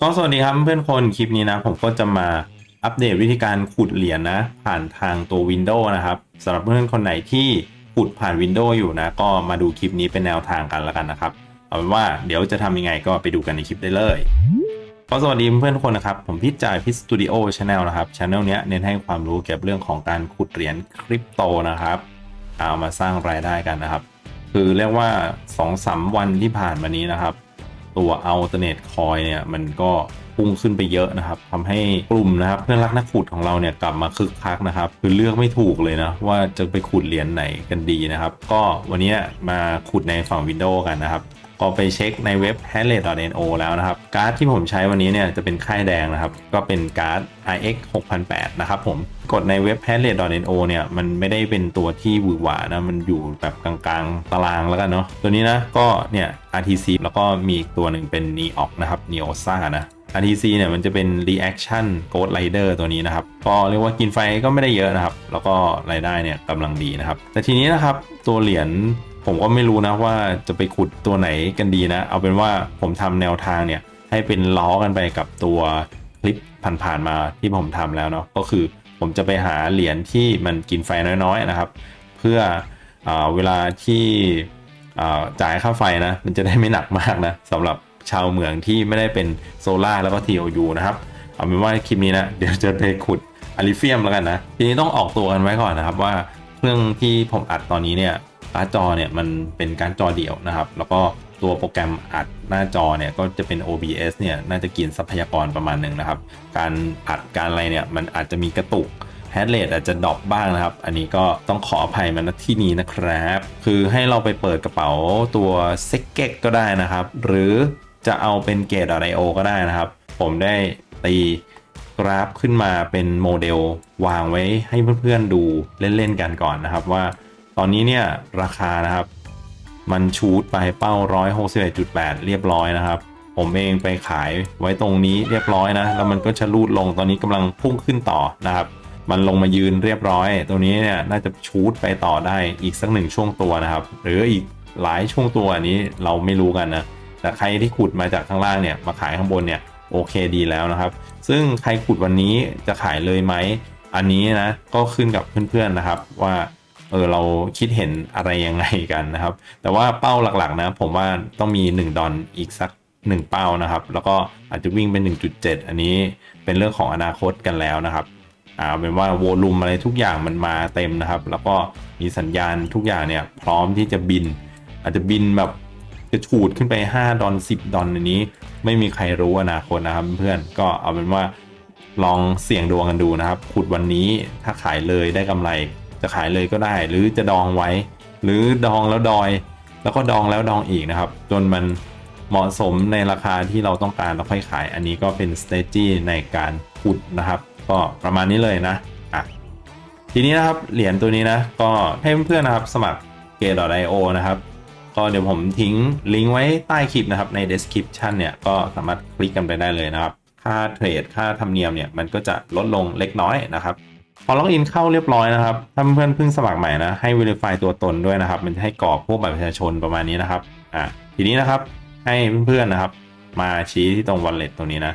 ก็สวัสดีครับเพื่อนคนคลิปนี้นะ ผมก็จะมาอัปเดตวิธีการขุดเหรียญนะ ผ่านทางตัว Windows นะครับสำหรับเพื่อนคนไหนที่ขุดผ่าน Windows อยู่นะ ก็มาดูคลิปนี้เป็นแนวทางกันแล้วกันนะครับ เอาเป็นว่าเดี๋ยวจะทำยังไงก็ไปดูกันในคลิปได้เลยก็สวัสดีเพื่อนคนนะครับ ผมพิจายพิสตูดิโอชาแนลนะครับชาแนลเนี้ยเน้นให้ความรู้เกี่ยวกับเรื่องของการขุดเหรียญคริปโตนะครับเอามาสร้างรายได้กันนะครับ คือเรียกว่า2อสวันที่ผ่านมานี้นะครับ ตัว alternate coin เนี่ยมันก็พุ่งขึ้นไปเยอะนะครับทำให้กลุ่มนะครับเพื่อนรักนักขุดของเราเนี่ยกลับมาคึกคักนะครับ คือเลือกไม่ถูกเลยนะว่าจะไปขุดเหรียญไหนกันดีนะครับ ก็วันนี้มาขุดในฝั่ง Windows กันนะครับ ก็ไปเช็คในเว็บ h a l l e t n o แล้วนะครับการ์ดที่ผมใช้วันนี้เนี่ยจะเป็นค่ายแดงนะครับ ก็เป็นการ์ด RX 6008 นะครับผมกดในเว็บ h a l l e t n o เนี่ยมันไม่ได้เป็นตัวที่หวือหวานะมันอยู่แบบกลางๆตารางแล้วกันเนาะตัวนี้นะก็เนี่ย RTC แล้วก็มีอีกตัวหนึ่งเป็น n e o นะครับ Neosa นะ RTC เนี่ยมันจะเป็น Reaction Ghost Rider ตัวนี้นะครับ ก็เรียกว่ากินไฟก็ไม่ได้เยอะนะครับ แล้วก็รายได้เนี่ยกำลังดีนะครับ แต่ทีนี้นะครับ ตัวเหรียญ ผมก็ไม่รู้นะว่าจะไปขุดตัวไหนกันดีนะ เอาเป็นว่าผมทำแนวทางเนี่ยให้เป็นล้อกันไปกับตัวคลิปผ่านๆมาที่ผมทำแล้วเนาะก็คือผมจะไปหาเหรียญที่มันกินไฟน้อยๆนะครับ เพื่ออเวลาที่จ่ายค่าไฟนะ มันจะได้ไม่หนักมากนะสำหรับชาวเมืองที่ไม่ได้เป็นโซล่าแล้วก็ TOU นะครับ เอาเป็นว่าคลิปนี้นะเดี๋ยวจะไปขุดอลิเฟียมแล้วกันนะ ทีนี้ต้องออกตัวกันไว้ก่อนนะครับว่าเครื่องที่ผมอัดตอนนี้เนี่ย การ์ดจอเนี่ยมันเป็นการ์ดจอเดี่ยวนะครับ แล้วก็ตัวโปรแกรมอัดหน้าจอเนี่ยก็จะเป็น OBS เนี่ยน่าจะกินทรัพยากรประมาณหนึ่งนะครับ การอัดการอะไรเนี่ยมันอาจจะมีกระตุกแฮดเลทอาจจะดรอปบ้างนะครับ อันนี้ก็ต้องขออภัยมาณที่นี้นะครับ คือให้เราไปเปิดกระเป๋าตัวเซ็กเก็กก็ได้นะครับ หรือจะเอาเป็นเกต .io ก็ได้นะครับ ผมได้ตีกราฟขึ้นมาเป็นโมเดลวางไว้ให้เพื่อนๆดูเล่นๆกันก่อนนะครับว่า ตอนนี้เนี่ยราคานะครับ มันชูดไปเป้า 161.8 เรียบร้อยนะครับ ผมเองไปขายไว้ตรงนี้เรียบร้อยนะ แล้วมันก็จะลูดลงตอนนี้กำลังพุ่งขึ้นต่อนะครับมันลงมายืนเรียบร้อย ตัวนี้เนี่ยน่าจะชูดไปต่อได้อีกสักหนึ่งช่วงตัวนะครับ หรืออีกหลายช่วงตัวอันนี้เราไม่รู้กันนะ แต่ใครที่ขุดมาจากข้างล่างเนี่ยมาขายข้างบนเนี่ยโอเคดีแล้วนะครับ ซึ่งใครขุดวันนี้จะขายเลยไหม อันนี้นะก็ขึ้นกับเพื่อนๆนะครับว่า เออเราคิดเห็นอะไรยังไงกันนะครับ แต่ว่าเป้าหลักๆนะผมว่าต้องมี 1 ดอนอีกสัก 1 เป้านะครับ แล้วก็อาจจะวิ่งเป็น 1.7 อันนี้เป็นเรื่องของอนาคตกันแล้วนะครับอ่าเป็นว่าโวลูมอะไรทุกอย่างมันมาเต็มนะครับ แล้วก็มีสัญญาณทุกอย่างเนี่ยพร้อมที่จะบิน อาจจะบินแบบจะฉูดขึ้นไป 5 ดอน 10 ดอนอันนี้ ไม่มีใครรู้อนาคตนะครับเพื่อนก็เอาเป็นว่าลองเสี่ยงดวงกันดูนะครับขุดวันนี้ถ้าขายเลยได้กำไร จะขายเลยก็ได้ หรือจะดองไว้ หรือดองแล้วดอย แล้วก็ดองแล้วดองอีกนะครับ จนมันเหมาะสมในราคาที่เราต้องการแล้วค่อยขาย อันนี้ก็เป็นสเตจี้ในการขุดนะครับ ก็ประมาณนี้เลยนะอะทีนี้นะครับเหรียญตัวนี้นะ ก็ให้เพื่อนๆนะครับสมัครเก .io นะครับก็เดี๋ยวผมทิ้งลิงก์ไว้ใต้คลิปนะครับใน description เนี่ยก็สามารถคลิกกันไปได้เลยนะครับ ค่าเทรดค่าธรรมเนียมเนี่ยมันก็จะลดลงเล็กน้อยนะครับ พอล็อกอินเข้าเรียบร้อยนะครับ ถ้าเพื่อนเพิ่งสมัครใหม่นะ ให้ Verify ตัวตนด้วยนะครับ มันจะให้กรอกพวกบัตรประชาชนประมาณนี้นะครับ อะ ทีนี้นะครับ ให้เพื่อนๆนะครับ มาชี้ที่ตรง Wallet ตรงนี้นะ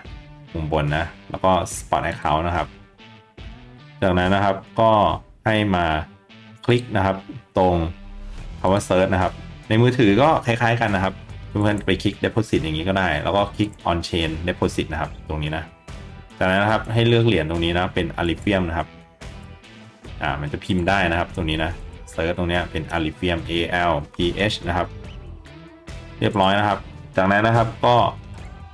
มุมบนนะ แล้วก็ Spot Account นะครับ จากนั้นนะครับ ก็ให้มาคลิกนะครับ ตรงคำว่า Search นะครับ ในมือถือก็คล้ายๆกันนะครับ เพื่อนๆไปคลิก Deposit อย่างนี้ก็ได้ แล้วก็คลิก On Chain Deposit นะครับ ตรงนี้นะ จากนั้นนะครับ ให้เลือกเหรียญตรงนี้นะ เป็น a l i f i u m นะครับ อ่ามันจะพิมพ์ได้นะครับตรงนี้นะเซิร์ชตรงนี้เป็น a l i f i u m A L P H นะครับ เรียบร้อยนะครับ จากนั้นนะครับก็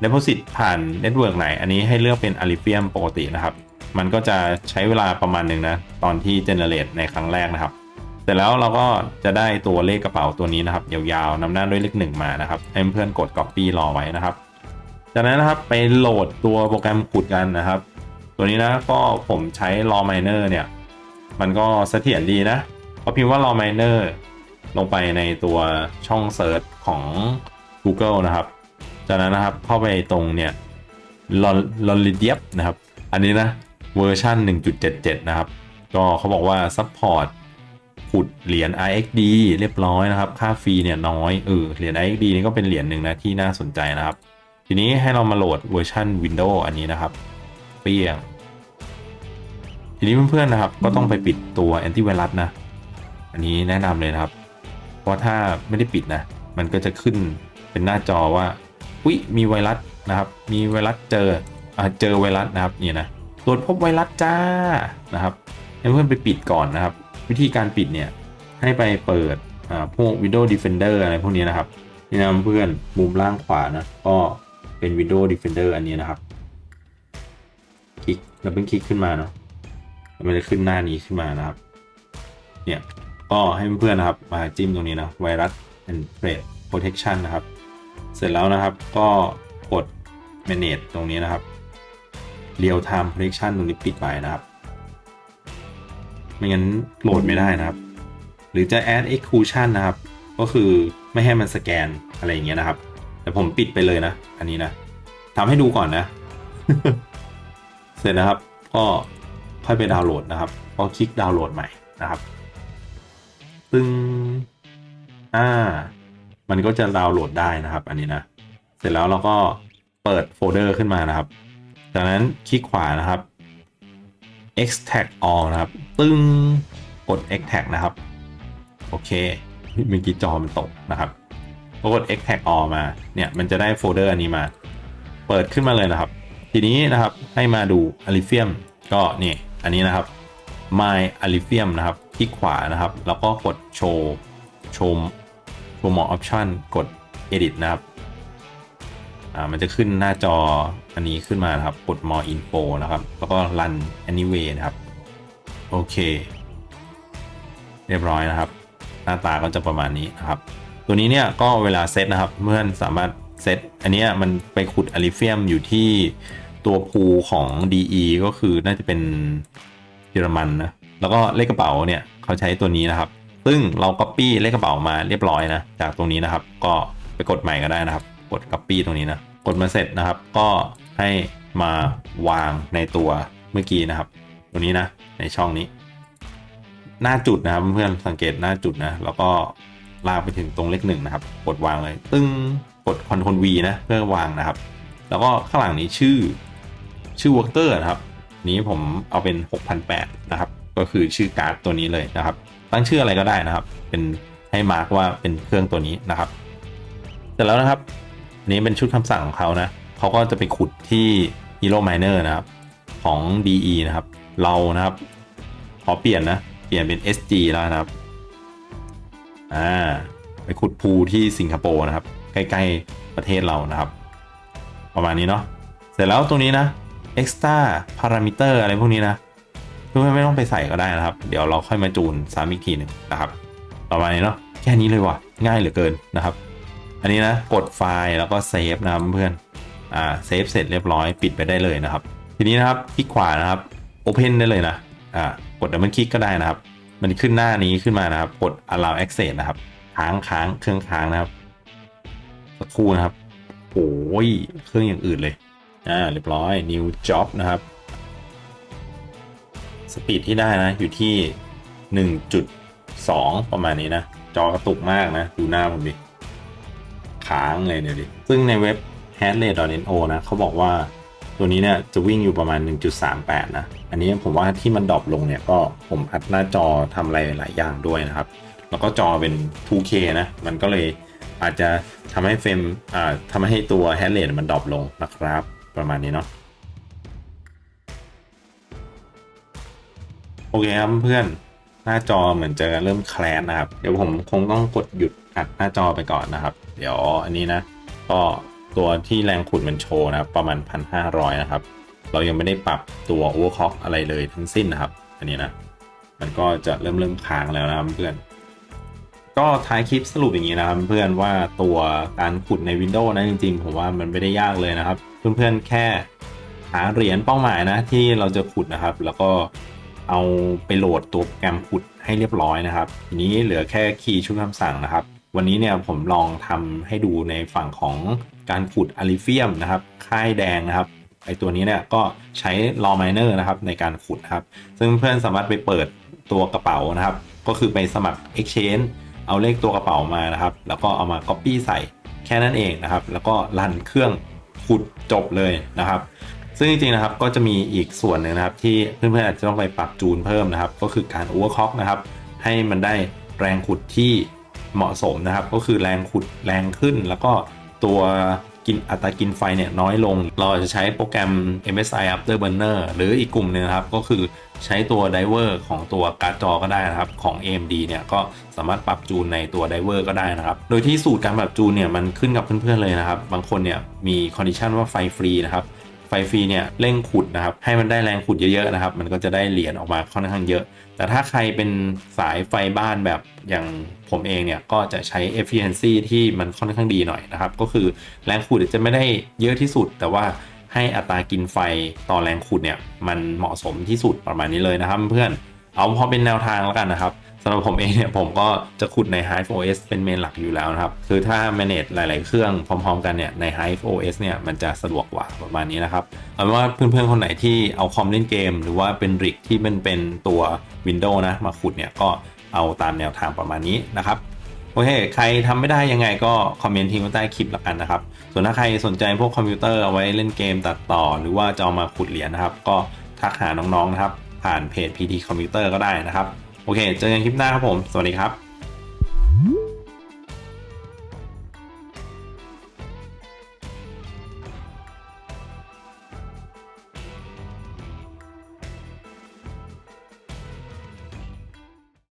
Deposit ผ่านเน็ตเวิร์กไหน อันนี้ให้เลือกเป็น a l i f i u m ปกตินะครับ มันก็จะใช้เวลาประมาณหนึ่งนะ ตอนที่ generate ในครั้งแรกนะครับ เสร็จแล้วเราก็จะได้ตัวเลขกระเป๋าตัวนี้นะครับ ยาวๆนำหน้าด้วยเลขหนึ่งมานะครับ ให้เพื่อนกด Copy รอไว้นะครับ จากนั้นนะครับไปโหลดตัวโปรแกรมขุดกันนะครับ ตัวนี้นะก็ผมใช้ Raw Miner เนี่ย มันก็เสถียรดีนะพอพิมพ์ว่า raw miner ลงไปในตัวช่องเซิร์ชของ Google นะครับ จากนั้นนะครับเข้าไปตรงเนี่ย l o l i d i e p นะครับ อันนี้นะเวอร์ชัน1.77 นะครับ ก็เขาบอกว่า support ขุดเหรียญ RXD เรียบร้อยนะครับ ค่าฟรีเนี่ยน้อยเออเหรียญ RXD นี่ก็เป็นเหรียญหนึ่งนะที่น่าสนใจนะครับ ทีนี้ให้เรามาโหลดเวอร์ชัน Windows อันนี้นะครับเปี้ยง ทีนี้เพื่อนๆนะครับ ก็ต้องไปปิดตัวแอนตี้ไวรัสนะ อันนี้แนะนำเลยนะครับ เพราะถ้าไม่ได้ปิดนะ มันก็จะขึ้นเป็นหน้าจอว่าอุ้ยมีไวรัสนะครับ มีไวรัสเจออ่าเจอไวรัสนะครับนี่นะตรวจพบไวรัสจ้านะครับให้เพื่อนไปปิดก่อนนะครับ วิธีการปิดเนี่ยให้ไปเปิดอ่าพวก Windows Defender อะไรพวกนี้นะครับนี่นะเพื่อนมุมล่างขวานะก็เป็น Windows Defender อันนี้นะครับ คลิกแล้วเป็นคลิกขึ้นมาเนาะ มันจะขึ้นหน้านี้ขึ้นมานะครับ เนี่ยก็ให้เพื่อนๆนะครับ มาจิ้มตรงนี้นะ Virus and Threat Protection นะครับ เสร็จแล้วนะครับก็กด Manage ตรงนี้นะครับ Real Time Protection ตรงนี้ปิดไปนะครับ ไม่งั้นโหลดไม่ได้นะครับ หรือจะ add exclusion นะครับ ก็คือไม่ให้มันสแกนอะไรอย่างเงี้ยนะครับ แต่ผมปิดไปเลยนะ อันนี้นะทำให้ดูก่อนนะ เสร็จนะครับก็ ค่อยไปดาวน์โหลดนะครับก็คลิกดาวน์โหลดใหม่นะครับตึงอ่า มันก็จะดาวน์โหลดได้นะครับ อันนี้นะ เสร็จแล้วเราก็เปิดโฟลเดอร์ขึ้นมานะครับ จากนั้นคลิกขวานะครับ extract all นะครับ ตึ้งกด extract นะครับ โอเคเมื่อกี้จอมันตกนะครับพอกด extract all มา เนี่ยมันจะได้โฟลเดอร์อันนี้มา เปิดขึ้นมาเลยนะครับ ทีนี้นะครับให้มาดู a l i f i u m ก็นี่ อันนี้นะครับ my a l i f i u m นะครับคลิกขวานะครับ แล้วก็กดโชว์โชว์โชว์ more option กด edit นะครับอ่ามันจะขึ้นหน้าจออันนี้ขึ้นมานะครับ กด more info นะครับ แล้วก็ run anyway นะครับ โอเค เรียบร้อยนะครับ หน้าตาก็จะประมาณนี้นะครับ ตัวนี้เนี่ยก็เวลาเซตนะครับ เพื่อนสามารถเซตอันนี้มันไปขุดอลิเฟียมอยู่ที่ ตัวพูของ DE ก็คือน่าจะเป็นเยอรมันนะ แล้วก็เลขกระเป๋าเนี่ยเขาใช้ตัวนี้นะครับ ซึ่งเรา Copy เลขกระเป๋ามาเรียบร้อยนะ จากตรงนี้นะครับ ก็ไปกดใหม่ก็ได้นะครับ กด Copy ตรงนี้นะ กดมาเสร็จนะครับ ก็ให้มาวางในตัวเมื่อกี้นะครับตัวนี้นะ ในช่องนี้ หน้าจุดนะครับเพื่อนสังเกตหน้าจุดนะ แล้วก็ลากไปถึงตรงเลขหนึ่งนะครับ กดวางเลย ตึ้ง กด Ctrl V นะ เพื่อวางนะครับ แล้วก็ข้างหลังนี้ชื่อ ชื่อ worker นะครับ นี้ผมเอาเป็น6,008นะครับ ก็คือชื่อการ์ดตัวนี้เลยนะครับ ตั้งชื่ออะไรก็ได้นะครับ เป็นให้มาร์กว่าเป็นเครื่องตัวนี้นะครับเสร็จแล้วนะครับนี้เป็นชุดคำสั่งของเขานะเขาก็จะไปขุดที่ Hero Miner นะครับ ของ DE นะครับ เรานะครับ ขอเปลี่ยนนะ เปลี่ยนเป็น SG แล้วนะครับอ่าไปขุดพูที่สิงคโปร์นะครับ ใกล้ ๆ ประเทศเรานะครับ ประมาณนี้เนาะเสร็จแล้วตรงนี้นะ extra parameter อะไรพวกนี้นะเพื่อนๆไม่ต้องไปใส่ก็ได้นะครับ เดี๋ยวเราค่อยมาจูนซ้ำอีกทีหนึ่งนะครับประมาณนี้เนาะแค่นี้เลยว่ะ ง่ายเหลือเกินนะครับ อันนี้นะกดไฟล์แล้วก็เซฟนะครับเพื่อนอ่าเซฟเสร็จเรียบร้อยปิดไปได้เลยนะครับ ทีนี้นะครับคลิกขวานะครับ Open ได้เลยนะอ่ากดดับเบิลคลิกก็ได้นะครับ มันขึ้นหน้านี้ขึ้นมานะครับ กด allow access นะครับค้างค้างเครื่องค้างนะครับสักครู่นะครับโอ้ยเครื่องอย่างอื่นเลย อ่าเรียบร้อย new job นะครับ สปีดที่ได้นะ อยู่ที่ 1.2 ประมาณนี้นะ จอกระตุกมากนะ ดูหน้าผมดิค้างเลยเนี่ยดิ ซึ่งในเว็บ h a d l a y n o นะเขาบอกว่าตัวนี้เนี่ยจะวิ่งอยู่ประมาณ 1.38 นะ อันนี้ผมว่าที่มันดรอปลงเนี่ยก็ผมอัดหน้าจอทำอะไรหลายอย่างด้วยนะครับ แล้วก็จอเป็น 2K นะ มันก็เลยอาจจะทำให้เฟรมอ่าทำให้ตัว h a d l a y มันดรอปลงนะครับ ประมาณนี้เนาะโอเคครับเพื่อนหน้าจอเหมือนจะเริ่มแคลนนะครับ เดี๋ยวผมคงต้องกดหยุดอัดหน้าจอไปก่อนนะครับ เดี๋ยวอันนี้นะ ก็ตัวที่แรงขุดมันโชว์นะครับประมาณ 1,500 นะครับ เรายังไม่ได้ปรับตัว overclock อะไรเลยทั้งสิ้นนะครับ อันนี้นะ มันก็จะเริ่มเริ่มค้างแล้วนะครับเพื่อน ก็ท้ายคลิปสรุปอย่างนี้นะครับเพื่อนว่าตัวการขุดใน Windows นะจริงๆ ผมว่ามันไม่ได้ยากเลยนะครับ เพื่อนๆแค่หาเหรียญเป้าหมายนะที่เราจะขุดนะครับ แล้วก็เอาไปโหลดตัวโปรแกรมขุดให้เรียบร้อยนะครับทีนี้เหลือแค่คีย์ชุดคำสั่งนะครับ วันนี้เนี่ยผมลองทำให้ดูในฝั่งของการขุดอลิเฟียมนะครับ ค่ายแดงนะครับไอตัวนี้เนี่ยก็ใช้ raw miner นะครับในการขุดครับ ซึ่งเพื่อนสามารถไปเปิดตัวกระเป๋านะครับ ก็คือไปสมัคร exchange เอาเลขตัวกระเป๋ามานะครับ แล้วก็เอามา copy ใส่แค่นั้นเองนะครับ แล้วก็รันเครื่องขุดจบเลยนะครับ ซึ่งจริงๆนะครับก็จะมีอีกส่วนหนึ่งนะครับ ที่เพื่อนๆอาจจะต้องไปปรับจูนเพิ่มนะครับ ก็คือการ overclock นะครับ ให้มันได้แรงขุดที่เหมาะสมนะครับ ก็คือแรงขุดแรงขึ้นแล้วก็ ตัวกินอัตรากินไฟเนี่ยน้อยลง เราอาจจะใช้โปรแกรม MSI Afterburner หรืออีกกลุ่มหนึงครับ ก็คือใช้ตัวไดเวอร์ของตัวการ์ดจอก็ได้นะครับ ของ AMD เนี่ยก็สามารถปรับจูนในตัวไดเวอร์ก็ได้นะครับ โดยที่สูตรการปรับจูนเนี่ยมันขึ้นกับเพื่อนๆเลยนะครับ บางคนเนี่ยมีคอนดิชันว่าไฟฟรีนะครับ ไฟฟรีเนี่ยเร่งขุดนะครับให้มันได้แรงขุดเยอะๆนะครับ มันก็จะได้เหรียญออกมาค่อนข้างเยอะ แต่ถ้าใครเป็นสายไฟบ้านแบบอย่างผมเองเนี่ยก็จะใช้ efficiency ที่มันค่อนข้างดีหน่อยนะครับ ก็คือแรงขุดจะไม่ได้เยอะที่สุด แต่ว่าให้อัตรากินไฟต่อแรงขุดเนี่ยมันเหมาะสมที่สุดประมาณนี้เลยนะครับเพื่อนเอาพอเป็นแนวทางแล้วกันนะครับ สำหรับผมเองเนี่ยผมก็จะขุดใน Hive OS เป็นเมนหลักอยู่แล้วนะครับ คือถ้า manage หลาย ๆ เครื่องพร้อม ๆ กันเนี่ยใน Hive OS เนี่ยมันจะสะดวกกว่าประมาณนี้นะครับเอาเป็นว่าเพื่อน ๆ คนไหนที่เอาคอมเล่นเกม หรือว่าเป็นริกที่มันเป็นตัว Windows นะมาขุดเนี่ยก็เอาตามแนวทางประมาณนี้นะครับโอเค ใครทำไม่ได้ยังไงก็คอมเมนต์ทิ้งไว้ใต้คลิปละกันนะครับ ส่วนถ้าใครสนใจพวกคอมพิวเตอร์เอาไว้เล่นเกมตัดต่อ หรือว่าจะเอามาขุดเหรียญนะครับ ก็ทักหาน้องๆนะครับ ผ่านเพจ PT Computer ก็ได้นะครับ โอเค เจอกันคลิปหน้าครับผม สวัสดีครับ